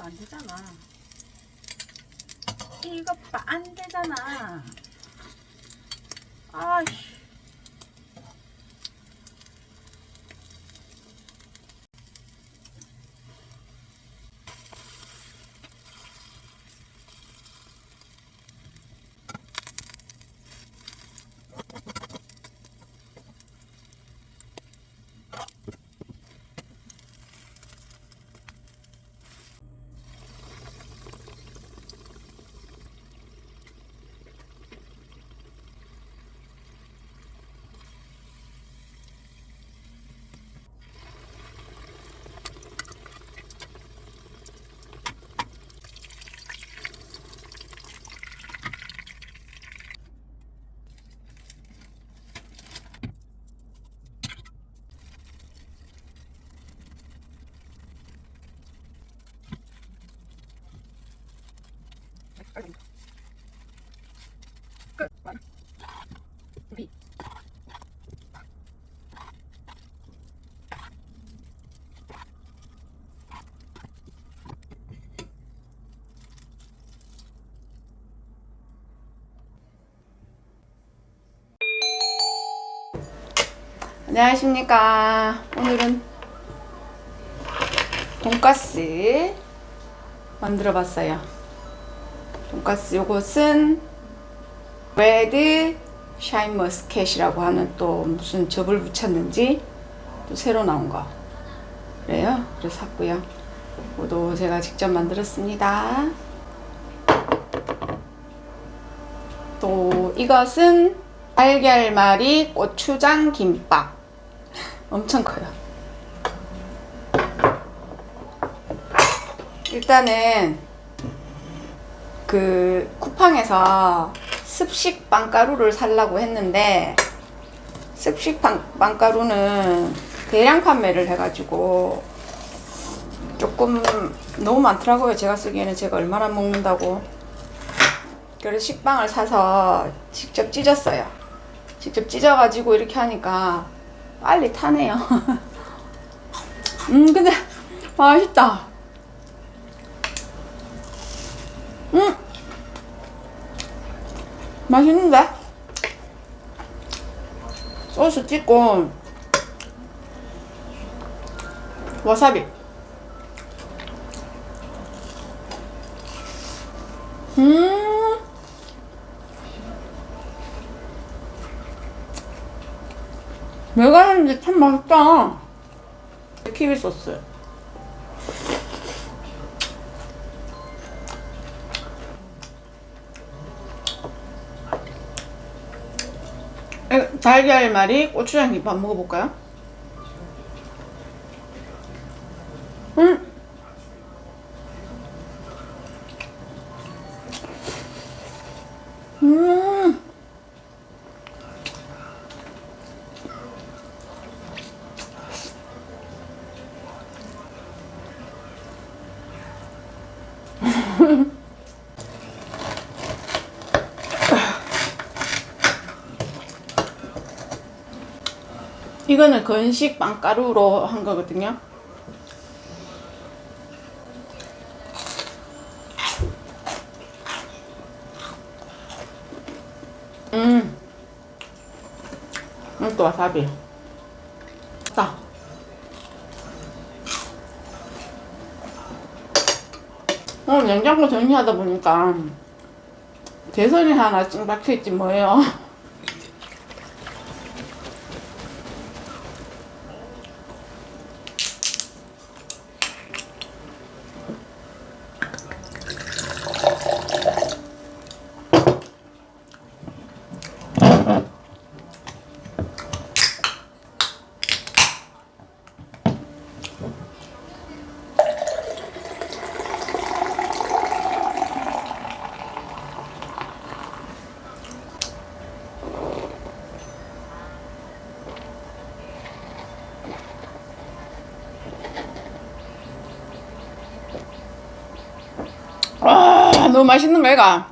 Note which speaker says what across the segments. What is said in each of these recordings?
Speaker 1: 이것도 안 되잖아. 이것 봐, 안 되잖아. 아이씨. 안녕하십니까. 오늘은 돈가스 만들어 봤어요. 돈가스. 요것은 레드 샤인 머스켓이라고 하는 또 무슨 접을 붙였는지 또 새로 나온 거. 그래요? 그래서 샀고요. 이것도 제가 직접 만들었습니다. 또 이것은 달걀말이 고추장 김밥. 엄청 커요. 일단은 그 쿠팡에서 습식 빵가루를 살라고 했는데 습식 빵, 빵가루는 대량 판매를 해가지고 조금 너무 많더라고요. 제가 쓰기에는 제가 얼마나 먹는다고. 그래서 식빵을 사서 직접 찢었어요. 직접 찢어가지고 이렇게 하니까 빨리 타네요. 음, 근데 맛있다. 음! 맛있는데? 소스 찍고. 와사비. 음. 내가 하는데 참 맛있다. 키위 소스 달걀말이 고추장 김밥 먹어볼까요? 이거는 건식 빵가루로 한 거거든요. 음. 음, 또 와사비. 자. 오늘 냉장고 정리하다 보니까 대선이 하나 찡 박혀있지 뭐예요. 아 너무 맛있는 거 얘가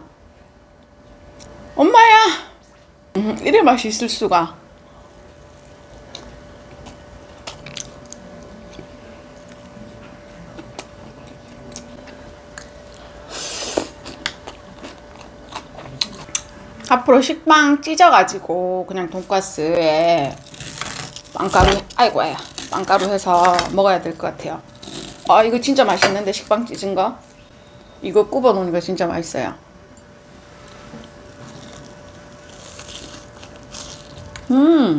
Speaker 1: 엄마야. 음, 이래 맛이 있을 수가. 앞으로 식빵 찢어가지고 그냥 돈가스에 빵가루 아이고 야. 빵가루 해서 먹어야 될 것 같아요. 아 이거 진짜 맛있는데 식빵 찢은 거? 이거 굽어 놓으니까 진짜 맛있어요. 음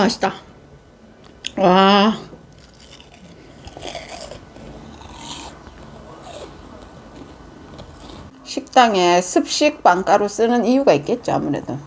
Speaker 1: 맛있다. 와. 식당에 습식 빵가루 쓰는 이유가 있겠죠 아무래도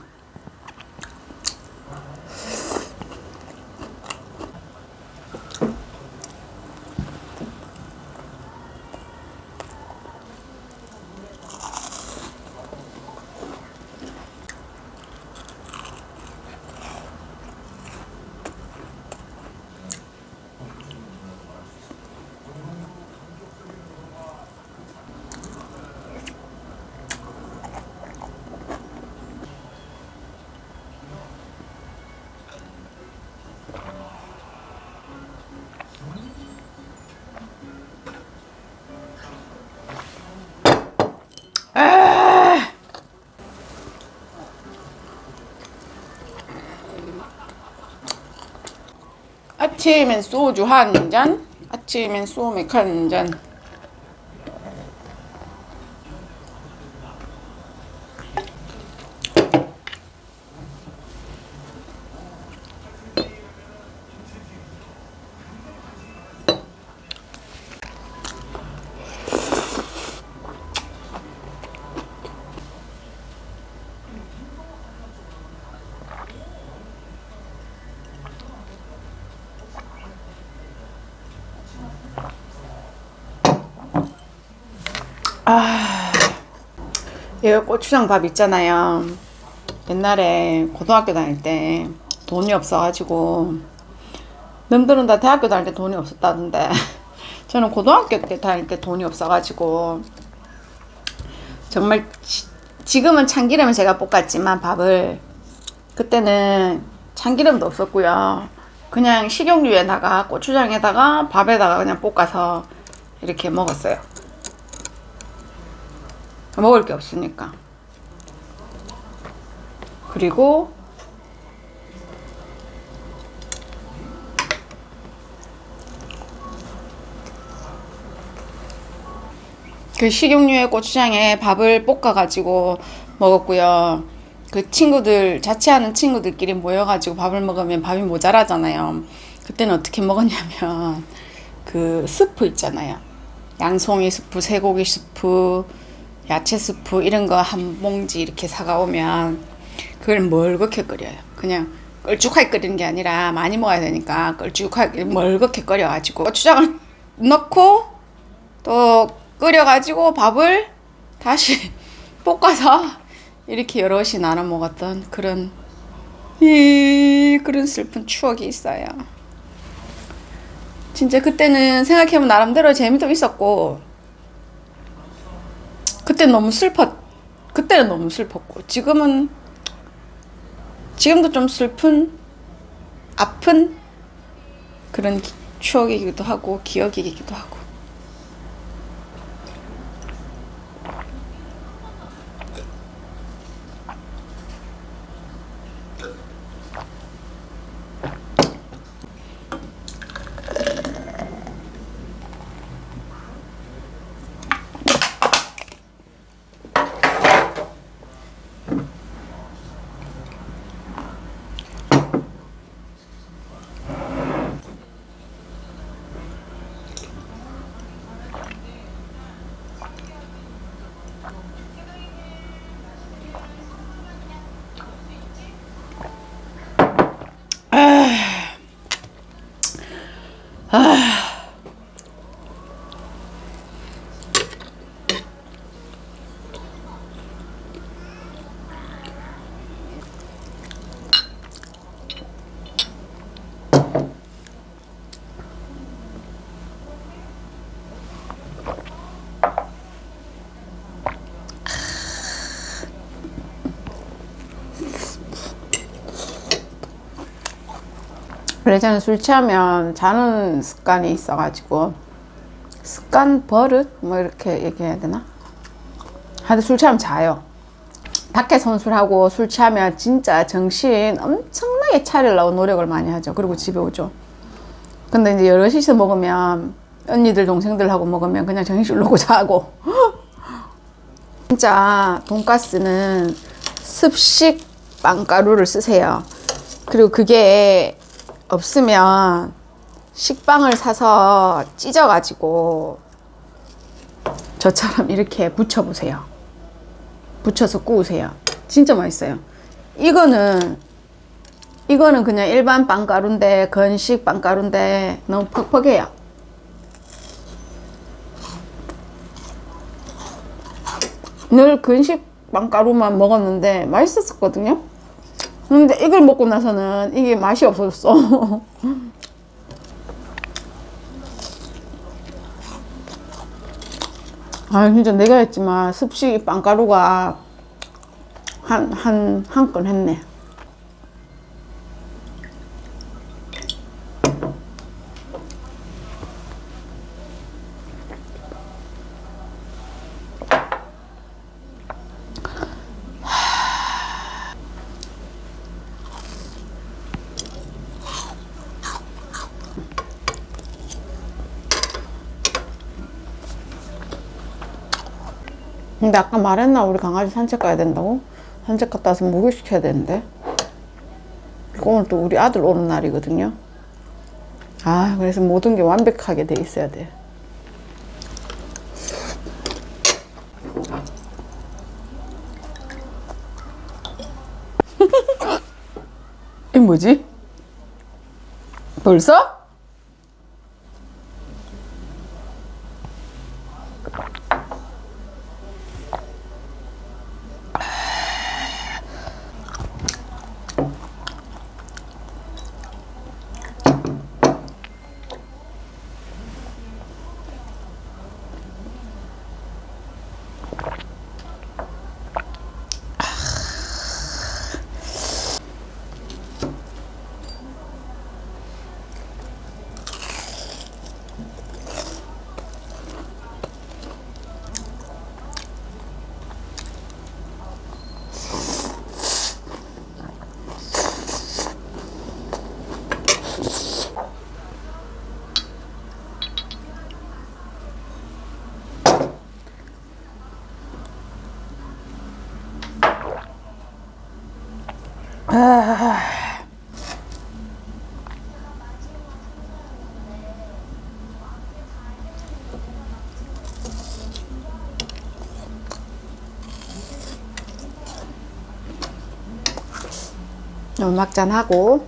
Speaker 1: 아침엔 소주 한 잔, 아침엔 소맥 한 잔. 얘 고추장 밥 있잖아요. 옛날에 고등학교 다닐 때 돈이 없어가지고 남들은 다 대학교 다닐 때 돈이 없었다던데 저는 고등학교 때 다닐 때 돈이 없어가지고 정말 지, 지금은 참기름을 제가 볶았지만 밥을 그때는 참기름도 없었고요. 그냥 식용유에다가 고추장에다가 밥에다가 그냥 볶아서 이렇게 먹었어요. 먹을 게 없으니까. 그리고 그 식용유에 고추장에 밥을 볶아가지고 먹었고요. 그 친구들 자취하는 친구들끼리 모여가지고 밥을 먹으면 밥이 모자라잖아요. 그때는 어떻게 먹었냐면 그 스프 있잖아요. 양송이 스프, 쇠고기 스프, 야채 스프 이런 거 한 봉지 이렇게 사가 오면 그걸 멀겋게 끓여요. 그냥 걸쭉하게 끓이는 게 아니라 많이 먹어야 되니까 걸쭉하게 멀겋게 끓여가지고 고추장을 넣고 또 끓여가지고 밥을 다시 볶아서 이렇게 여럿이 나눠 먹었던 그런 이 그런 슬픈 추억이 있어요. 진짜 그때는 생각해보면 나름대로 재미도 있었고 그때 너무 슬펐 그때는 너무 슬펐고 지금은 지금도 좀 슬픈 아픈 그런 기- 추억이기도 하고 기억이기도 하고 원래 저는 술 취하면 자는 습관이 있어가지고 습관 버릇 뭐 이렇게 얘기해야 되나? 하여튼 술 취하면 자요. 밖에 선술하고 술 취하면 진짜 정신 엄청나게 차리려고 노력을 많이 하죠. 그리고 집에 오죠. 근데 이제 여럿이서 먹으면 언니들 동생들하고 먹으면 그냥 정신 놓고 자고 진짜 돈가스는 습식 빵가루를 쓰세요. 그리고 그게 없으면 식빵을 사서 찢어가지고 저처럼 이렇게 부쳐보세요. 부쳐서 구우세요. 진짜 맛있어요. 이거는 이거는 그냥 일반 빵가루인데 건식 빵가루인데 너무 퍽퍽해요. 늘 건식 빵가루만 먹었는데 맛있었거든요. 근데 이걸 먹고 나서는 이게 맛이 없어졌어. 아 진짜 내가 했지만 습식 빵가루가 한 한 한 건 했네. 근데 아까 말했나 우리 강아지 산책 가야 된다고? 산책 갔다 와서 목욕시켜야 되는데 오늘 또 우리 아들 오는 날이거든요 아 그래서 모든 게 완벽하게 돼 있어야 돼 이 뭐지? 벌써? 음악잔 하고.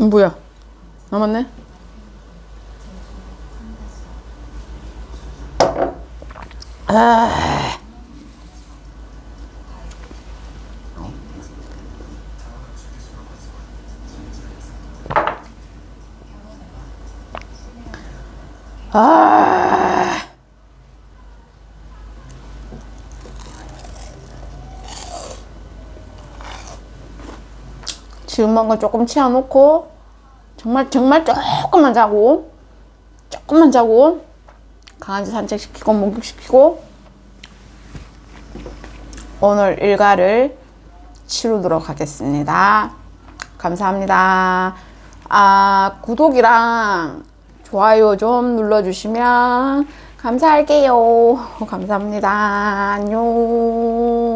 Speaker 1: 음, 뭐야? 남았네 아 아. 지금 먹은 거 조금 치워놓고 정말 정말 조금만 자고 조금만 자고 강아지 산책시키고 목욕시키고 오늘 일과를 치르도록 하겠습니다. 감사합니다. 아, 구독이랑 좋아요 좀 눌러주시면 감사할게요. 감사합니다. 안녕.